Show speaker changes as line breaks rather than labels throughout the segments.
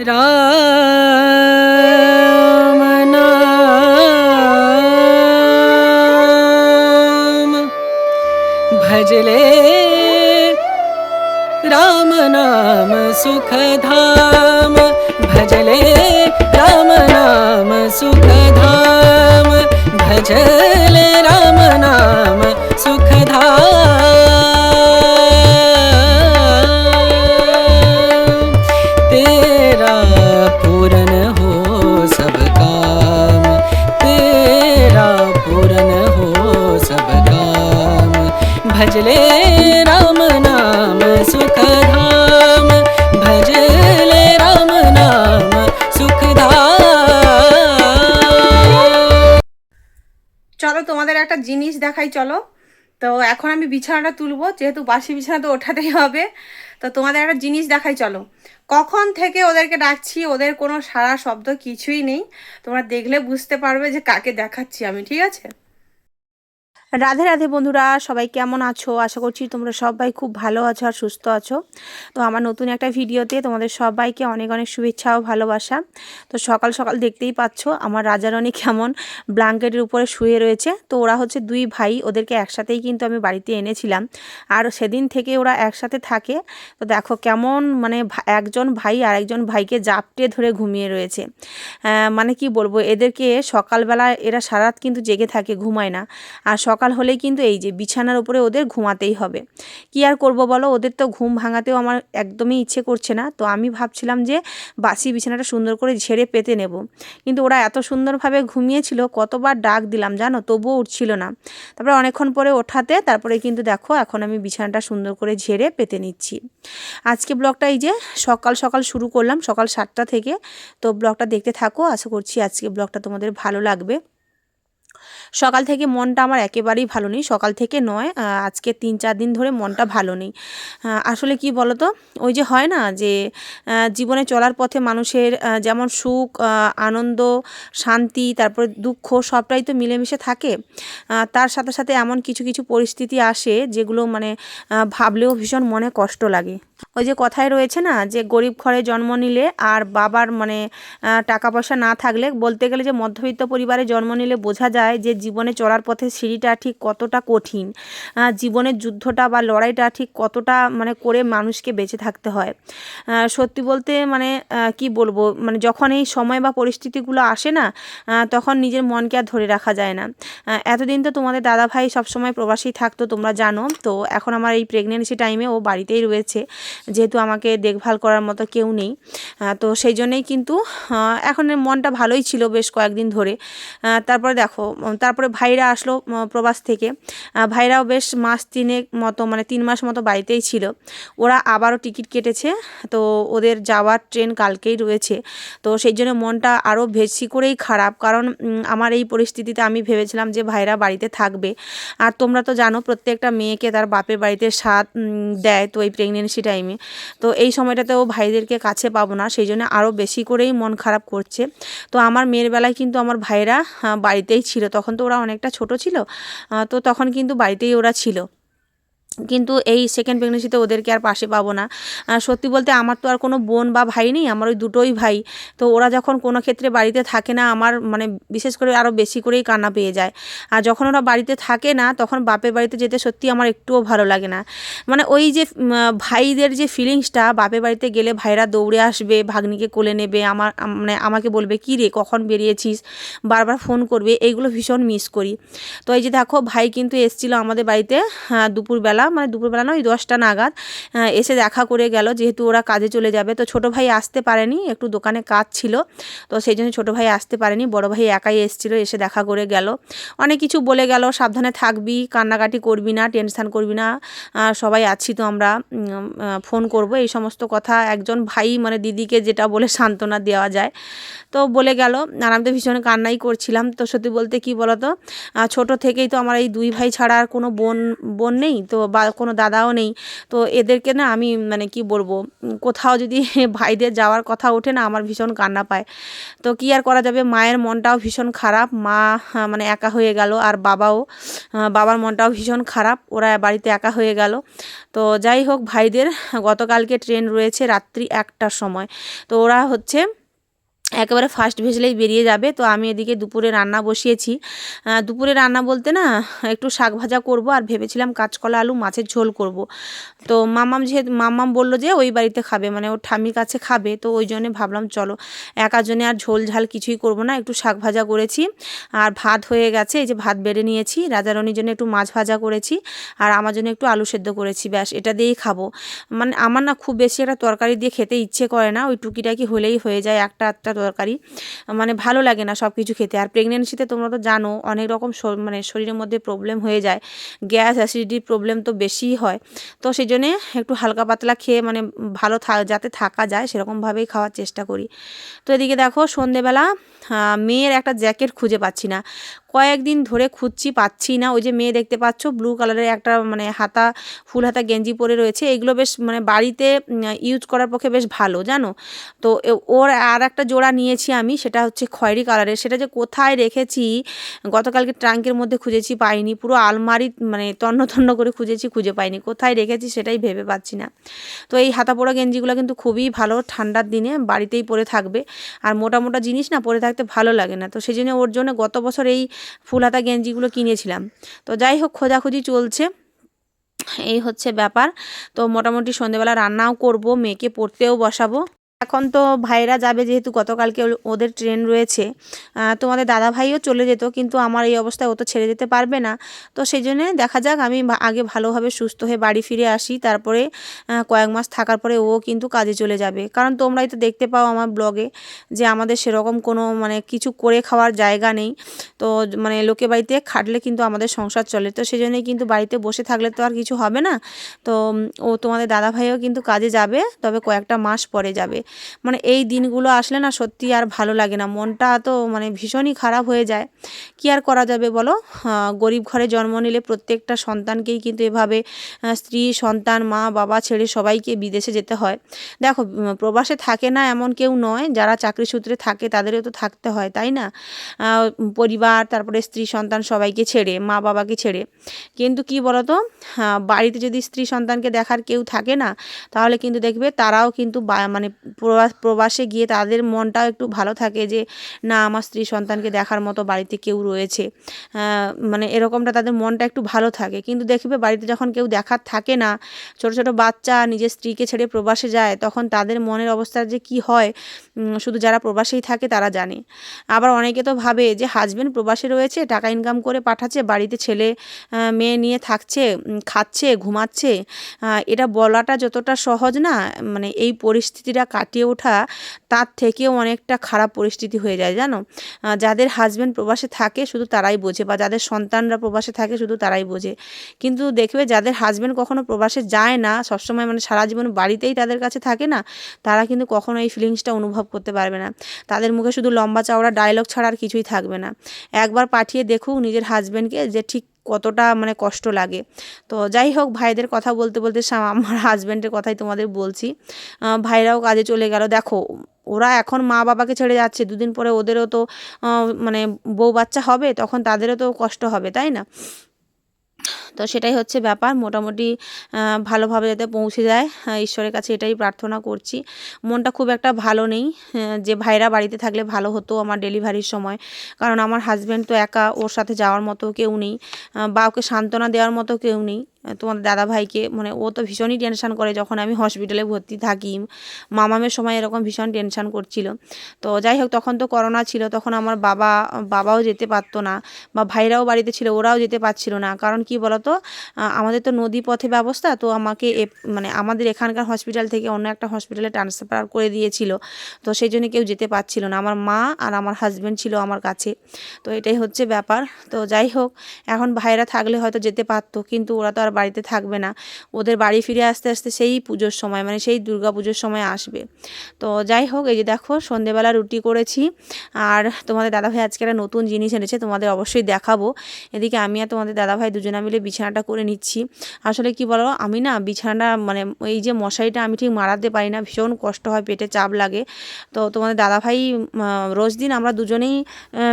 रामनाम। भजले राम राम सुखधम। भजले रामनाम सुखधाम। भज भजले राम नाम सुखधाम भजले राम नाम सुखधाम
চলো তোমাদের একটা জিনিস দেখাই চলো তো এখন আমি বিছানাটা তুলবো যেহেতু বাসি বিছানা তো ওঠাতেই হবে তো তোমাদের একটা জিনিস দেখাই চলো কখন থেকে ওদেরকে ডাকছি ওদের কোনো সারা শব্দ কিছুই নেই তোমরা দেখলে বুঝতে পারবে যে কাকে দেখাচ্ছি আমি ঠিক আছে রাধে রাধে বন্ধুরা, সবাই কেমন আছো? আশা করছি তোমরা সবাই খুব ভালো আছো আর সুস্থ আছো। তো আমার নতুন একটা ভিডিওতে তোমাদের সবাইকে অনেক অনেক শুভেচ্ছা ও ভালোবাসা। তো সকাল সকাল দেখতেই পাচ্ছ আমার রাজারানী কেমন ব্ল্যাঙ্কেটের উপরে শুয়ে রয়েছে। তো ওরা হচ্ছে দুই ভাই, ওদেরকে একসাথেই কিন্তু আমি বাড়িতে এনেছিলাম। আর সেদিন থেকে ওরা একসাথে থাকে। তো দেখো কেমন মানে একজন ভাই আর একজন ভাইকে জাপটে ধরে ঘুমিয়ে রয়েছে। মানে কি বলব, এদেরকে সকালবেলা এরা সারাত কিন্তু জেগে থাকে, ঘুমায় না। আর সকাল হলেই কিন্তু এই যে বিছানার উপরে ওদের ঘুমাতেই হবে। কি আর করব বলো? ওদের তো ঘুম ভাঙাতেও আমার একদমই ইচ্ছে করছে না। তো আমি ভাবছিলাম যে বাসি বিছানাটা সুন্দর করে ঝেড়ে পেতে নেব। কিন্তু ওরা এত সুন্দরভাবে ঘুমিয়েছিল, কতবার ডাক দিলাম জানো? তবুও উঠছিল না। তারপরে অনেকক্ষণ পরে ওঠাতে, তারপরে কিন্তু দেখো এখন আমি বিছানাটা সুন্দর করে ঝেড়ে পেতে নিচ্ছি। আজকে ব্লগটা এই যে সকাল সকাল শুরু করলাম, সকাল সাতটা থেকে। তো ব্লগটা দেখতে থাকো। আশা করছি আজকে ব্লগটা তোমাদের ভালো লাগবে। সকাল থেকে মনটা আমার একেবারেই ভালো নেই। সকাল থেকে নয় আজকে তিন চার দিন ধরে মনটা ভালো নেই। আসলে কি বলো তো ওই যে হয় না যে জীবনে চলার পথে মানুষের যেমন সুখ আনন্দ, শান্তি, তারপরে দুঃখ সবটাই তো মিলেমিশে থাকে। তার সাথে সাথে এমন কিছু কিছু পরিস্থিতি আসে যেগুলো মানে ভাবলেও ভীষণ মনে কষ্ট লাগে। ওই যে কথায় রয়েছে না যে, গরিব ঘরে জন্ম নিলে আর বাবার মানে টাকা পয়সা না থাকলে বলতে গেলে যে মধ্যবিত্ত পরিবারে জন্ম নিলে বোঝা যায় যে জীবনে চলার পথে সিঁড়িটা ঠিক কতটা কঠিন জীবনের যুদ্ধটা বা লড়াইটা ঠিক কতটা মানে করে মানুষকে বেঁচে থাকতে হয়। সত্যি বলতে মানে কি বলব মানে যখন এই সময় বা পরিস্থিতিগুলো আসে না তখন নিজের মনকে আর ধরে রাখা যায় না। এতদিন তো তোমাদের দাদাভাই সবসময় প্রবাসী থাকতো, তোমরা জানো। তো এখন আমার এই প্রেগনেন্সি টাইমে ও বাড়িতেই রয়েছে। যেহেতু আমাকে দেখভাল করার মতো কেউ নেই। তো সেই জন্যেই কিন্তু এখন মনটা ভালোই ছিল বেশ কয়েকদিন ধরে। তারপরে দেখো তারপরে ভাইরা আসলো প্রবাস থেকে। ভাইরাও বেশ মাস তিনেক মতো মানে তিন মাস মতো বাড়িতেই ছিল। ওরা আবারও টিকিট কেটেছে, তো ওদের যাওয়ার ট্রেন কালকেই রয়েছে। তো সেই জন্য মনটা আরও বেশি করেই খারাপ। কারণ আমার এই পরিস্থিতিতে আমি ভেবেছিলাম যে ভাইরা বাড়িতে থাকবে। আর তোমরা তো জানো, প্রত্যেকটা মেয়েকে তার বাপের বাড়িতে সাথ দেয় তো এই প্রেগনেন্সি টাইমে তো এই সময়টাতেও ভাইদেরকে কাছে পাবো না। সেই জন্য আরও বেশি করেই মন খারাপ করছে। তো আমার মেয়ের বেলায় কিন্তু আমার ভাইরা বাড়িতেই ছিল। তখন তো ওরা অনেকটা ছোট ছিল। তো তখন কিন্তু বাড়িতেই ওরা ছিল। কিন্তু এই সেকেন্ড প্রেগনেন্সিতে ওদেরকে আর পাশে পাবো না। সত্যি বলতে আমার তো আর কোনো বোন বা ভাই নেই আমার ওই দুটোই ভাই। তো ওরা যখন কোনো ক্ষেত্রে বাড়িতে থাকে না আমার মানে বিশেষ করে আরও বেশি করেই কান্না পেয়ে যায়। আর যখন ওরা বাড়িতে থাকে না তখন বাপের বাড়িতে যেতে সত্যি আমার একটুও ভালো লাগে না। মানে ওই যে ভাইদের যে ফিলিংসটা বাপের বাড়িতে গেলে ভাইরা দৌড়ে আসবে ভাগ্নিকে কোলে নেবে আমার মানে আমাকে বলবে কী রে কখন বেরিয়েছিস? বারবার ফোন করবে এইগুলো ভীষণ মিস করি। তো এই যে দেখো ভাই কিন্তু এসেছিল আমাদের বাড়িতে হ্যাঁ, দুপুরবেলা মানে দুপুরবেলা নয়, দশটা নাগাদ এসে দেখা করে গেল, যেহেতু ওরা কাজে চলে যাবে। তো ছোটো ভাই আসতে পারেনি, একটু দোকানে কাজ ছিল, তো সেই জন্য ছোটো ভাই আসতে পারেনি, বড় ভাই একাই এসেছিল, এসে দেখা করে গেল। অনেক কিছু বলে গেল, সাবধানে থাকবি, কান্নাকাটি করবি না, টেনশান করবি না সবাই আছি তো আমরা ফোন করব, এই সমস্ত কথা। একজন ভাই মানে দিদিকে যেটা বলে সান্ত্বনা দেওয়া যায়। তো বলে গেল আর আমি তো ভীষণ কান্নাই করছিলাম। তো সত্যি বলতে কি বলতো ছোট থেকেই তো আমার এই দুই ভাই ছাড়া আর কোনো বোন বোন নেই। তো বা কোনো দাদাও নেই। তো এদেরকে না আমি মানে কি বলব কোথাও যদি ভাইদের যাওয়ার কথা ওঠে না আমার ভীষণ কান্না পায়। তো কি আর করা যাবে? মায়ের মনটাও ভীষণ খারাপ, মা মানে একা হয়ে গেল আর বাবাও বাবার মনটাও ভীষণ খারাপ, ওরা বাড়িতে একা হয়ে গেল। তো যাই হোক ভাইদের, গতকালকে ট্রেন রয়েছে রাত্রি একটার সময়। তো ওরা হচ্ছে একেবারে ফার্স্ট ভেজলেই বেরিয়ে যাবে। তো আমি এদিকে দুপুরে রান্না বসিয়েছি। দুপুরে রান্না বলতে না, একটু শাক ভাজা করব আর ভেবেছিলাম কাঁচকলা, আলু, মাছের ঝোল করব। তো মামাম যেহেতু মামাম বলল যে ওই বাড়িতে খাবে মানে ওর ঠামির কাছে খাবে। তো ওই জন্যে ভাবলাম চলো একার জন্যে আর ঝোল ঝাল কিছুই করব না, একটু শাক ভাজা করেছি। আর ভাত হয়ে গেছে, এই যে ভাত বেড়ে নিয়েছি। রাজারণীর জন্য একটু মাছ ভাজা করেছি আর আমার জন্য একটু আলু সেদ্ধ করেছি, ব্যাস, এটা দিয়েই খাব। মানে আমার না খুব বেশি একটা তরকারি দিয়ে খেতে ইচ্ছে করে না, ওই টুকিটাকি হলেই হয়ে যায়, একটা একটা তরকারি মানে ভালো লাগে না সব কিছু খেতে। আর প্রেগনেন্সিতে তোমরা তো জানো, অনেক রকম মানে শরীরের মধ্যে প্রবলেম হয়ে যায়। গ্যাস অ্যাসিডিটির প্রবলেম তো বেশিই হয়। তো সেই জন্যে একটু হালকা পাতলা খেয়ে মানে ভালো যাতে থাকা যায়, সেরকমভাবেই খাওয়ার চেষ্টা করি। তো এদিকে দেখো, সন্ধেবেলা মেয়ের একটা জ্যাকেট খুঁজে পাচ্ছি না। কয়েকদিন ধরে খুঁজছি, পাচ্ছি না। ওই যে মেয়ে দেখতে পাচ্ছ ব্লু কালারের একটা মানে হাতা, ফুল হাতা গেঞ্জি পরে রয়েছে। এগুলো বেশ মানে বাড়িতে ইউজ করার পক্ষে বেশ ভালো, জানো? তো ওর আর একটা জোড়া নিয়েছি আমি, সেটা হচ্ছে খয়েরি কালারের সেটা যে কোথায় রেখেছি, গতকালকে ট্রাঙ্কের মধ্যে খুঁজেছি পাইনি। পুরো আলমারি মানে তন্ন তন্ন করে খুঁজেছি, খুঁজে পাইনি। কোথায় রেখেছি সেটাই ভেবে পাচ্ছি না। তো এই হাতা পোড়া গেঞ্জিগুলো কিন্তু খুবই ভালো, ঠান্ডার দিনে বাড়িতেই পরে থাকবে। আর মোটা মোটা জিনিস না, পরে থাকতে ভালো লাগে না। তো সেই জন্য ওর জন্য গত বছর এই ফুল হাতা গেঞ্জিগুলো কিনেছিলাম। তো যাই হোক, খোঁজাখুঁজি চলছে। এই হচ্ছে ব্যাপার। তো মোটামুটি সন্ধেবেলা রান্নাও করব, মেয়েকে পড়তেও বসাবো। এখন তো ভাইরা যাবে যেহেতু গতকালকে ওদের ট্রেন রয়েছে। তোমাদের দাদা ভাইও চলে যেত, কিন্তু আমার এই অবস্থায় ও তো ছেড়ে যেতে পারবে না। তো সেই জন্যে দেখা যাক, আমি আগে ভালোভাবে সুস্থ হয়ে বাড়ি ফিরে আসি, তারপরে কয়েক মাস থাকার পরে ও কিন্তু কাজে চলে যাবে। কারণ তোমরাই তো দেখতে পাও আমার ব্লগে যে আমাদের সেরকম কোনো মানে কিছু করে খাওয়ার জায়গা নেই। তো মানে লোকে বাড়িতে খাটলে কিন্তু আমাদের সংসার চলে। তো সেই জন্যই কিন্তু বাড়িতে বসে থাকলে তো আর কিছু হবে না। তো ও তোমাদের দাদা ভাইও কিন্তু কাজে যাবে, তবে কয়েকটা মাস পরে যাবে। মানে এই দিনগুলো আসলে না সত্যি আর ভালো লাগে না। মনটা তো মানে ভীষণই খারাপ হয়ে যায়। কি আর করা যাবে বলো? গরিব ঘরে জন্ম নিলে প্রত্যেকটা সন্তানকেই কিন্তু এভাবে স্ত্রী, সন্তান, মা, বাবা ছেড়ে সবাইকে বিদেশে যেতে হয়। দেখো প্রবাসে থাকে না এমন কেউ নয়, যারা চাকরি সূত্রে থাকে তাদেরও তো থাকতে হয়, তাই না? পরিবার, তারপরে স্ত্রী, সন্তান সবাইকে ছেড়ে, মা বাবাকে ছেড়ে। কিন্তু কি বলতো? বাড়িতে যদি স্ত্রী, সন্তানকে দেখার কেউ থাকে না, তাহলে কিন্তু দেখবে তারাও কিন্তু মানে প্রবাস, প্রবাসে গিয়ে তাদের মনটাও একটু ভালো থাকে যে, না, আমার স্ত্রী সন্তানকে দেখার মতো বাড়িতে কেউ রয়েছে। মানে এরকমটা তাদের মনটা একটু ভালো থাকে। কিন্তু দেখবে বাড়িতে যখন কেউ দেখার থাকে না, ছোট ছোট বাচ্চা নিজের স্ত্রীকে ছেড়ে প্রবাসে যায়, তখন তাদের মনের অবস্থা যে কি হয় শুধু যারা প্রবাসেই থাকে তারা জানে। আবার অনেকে তো ভাবে যে, হাজবেন্ড প্রবাসে রয়েছে, টাকা ইনকাম করে পাঠাচ্ছে, বাড়িতে ছেলে মেয়ে নিয়ে থাকছে খাচ্ছে, ঘুমাচ্ছে। এটা বলাটা যতটা সহজ না মানে এই পরিস্থিতিটা কাটিয়ে ওঠা তার থেকেও অনেকটা খারাপ পরিস্থিতি হয়ে যায়, জানো? যাদের হাজব্যান্ড প্রবাসে থাকে শুধু তারাই বোঝে বা যাদের সন্তানরা প্রবাসে থাকে শুধু তারাই বোঝে। কিন্তু দেখবে যাদের হাজব্যান্ড কখনো প্রবাসে যায় না, সবসময় মানে সারা জীবন বাড়িতেই তাদের কাছে থাকে না, তারা কিন্তু কখনো এই ফিলিংসটা অনুভব করতে পারবে না। তাদের মুখে শুধু লম্বা চওড়া ডায়লগ ছাড়া আর কিছুই থাকবে না। একবার পাঠিয়ে দেখুক নিজের হাজব্যান্ডকে যে ঠিক কতটা মানে কষ্ট লাগে। তো যাই হোক, ভাইদের কথা বলতে বলতে আমার হাজব্যান্ডের কথাই তোমাদের বলছি। ভাইরাও কাজে চলে গেল। দেখো, ওরা এখন মা বাবাকে ছেড়ে যাচ্ছে। দুদিন পরে ওদেরও তো মানে বউ বাচ্চা হবে, তখন তাদেরও তো কষ্ট হবে, তাই না? তো সেটাই হচ্ছে ব্যাপার। মোটামুটি ভালোভাবে যাতে পৌঁছে যায়। ঈশ্বরের কাছে এটাই প্রার্থনা করছি। মনটা খুব একটা ভালো নেই। যে ভাইরা বাড়িতে থাকলে ভালো হতো আমার ডেলিভারির সময়। কারণ আমার হাজব্যান্ড তো একা, ওর সাথে যাওয়ার মতো কেউ নেই। বা ওকে সান্ত্বনা দেওয়ার মতো কেউ নেই। আহ, তোমাদের দাদা ভাইকে মানে ও তো ভীষণই টেনশান করে যখন আমি হসপিটালে ভর্তি থাকি। মামামের সময় এরকম ভীষণ টেনশান করছিল। তো যাই হোক তখন তো করোনা ছিল তখন আমার বাবা বাবাও যেতে পারতো না বা ভাইরাও বাড়িতে ছিল ওরাও যেতে পারছিল না। কারণ কি বলতো আমাদের তো নদী পথে ব্যবস্থা তো আমাকে মানে আমাদের এখানকার হসপিটাল থেকে অন্য একটা হসপিটালে ট্রান্সফার করে দিয়েছিল। তো সেই জন্য কেউ যেতে পারছিল না। আমার মা আর আমার হাজব্যান্ড ছিল আমার কাছে। তো এটাই হচ্ছে ব্যাপার। তো যাই হোক এখন ভাইরা থাকলে হয়তো যেতে পারতো কিন্তু ওরা তো আর বাড়িতে থাকবে না। ওদের বাড়ি ফিরে আসতে আসতে সেই পুজোর সময় মানে সেই দুর্গা পুজোর সময় আসবে। তো যাই হোক, এই যে দেখো, সন্ধেবেলা রুটি করেছি। আর তোমাদের দাদাভাই আজকে একটা নতুন জিনিস এনেছে, তোমাদের অবশ্যই দেখাবো। এদিকে আমি আর তোমাদের দাদাভাই দুজনে মিলে বিছানাটা করে নিচ্ছি। আসলে কি বলো, আমি না বিছানাটা মানে এই যে মশারিটা আমি ঠিক মারাতে পারি না, ভীষণ কষ্ট হয়, পেটে চাপ লাগে। তো তোমাদের দাদাভাই রোজ দিন আমরা দুজনেই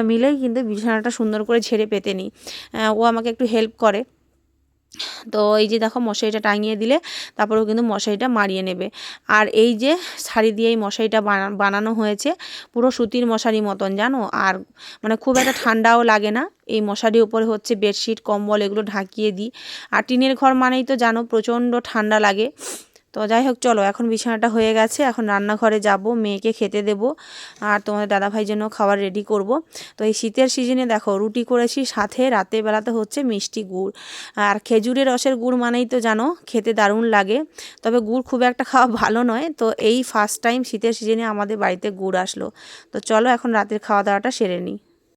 মিলেই কিন্তু বিছানাটা সুন্দর করে ঝেড়ে পেতে নিই। ও আমাকে একটু হেল্প করে। তো এই যে দেখো মশারিটা টাঙিয়ে দিলে তারপরেও কিন্তু মশারিটা মারিয়ে নেবে। আর এই যে শাড়ি দিয়ে এই মশারিটা বানা- বানানো হয়েছে, পুরো সুতির মশারি মতন জানো? আর মানে খুব একটা ঠান্ডাও লাগে না। এই মশারির উপরে হচ্ছে বেডশিট, কম্বল এগুলো ঢাকিয়ে দিই। আর টিনের ঘর মানেই তো জানো প্রচণ্ড ঠান্ডা লাগে। তো যাই হোক চলো, এখন বিছানাটা হয়ে গেছে। এখন রান্নাঘরে যাব, মেয়েকে খেতে দেব আর তোমাদের দাদাভাই জন্য খাবার রেডি করব। তো এই শীতের সিজনে দেখো, রুটি করেছি সাথে রাতের বেলাতে হচ্ছে মিষ্টি গুড়। আর খেজুরের রসের গুড় মানেই তো জানো, খেতে দারুণ লাগে। তবে গুড় খুব একটা খাওয়া ভালো নয়। তো এই ফার্স্ট টাইম শীতের সিজনে আমাদের বাড়িতে গুড় আসলো। তো চলো, এখন রাতের খাওয়া দাওয়াটা সেরে নিই।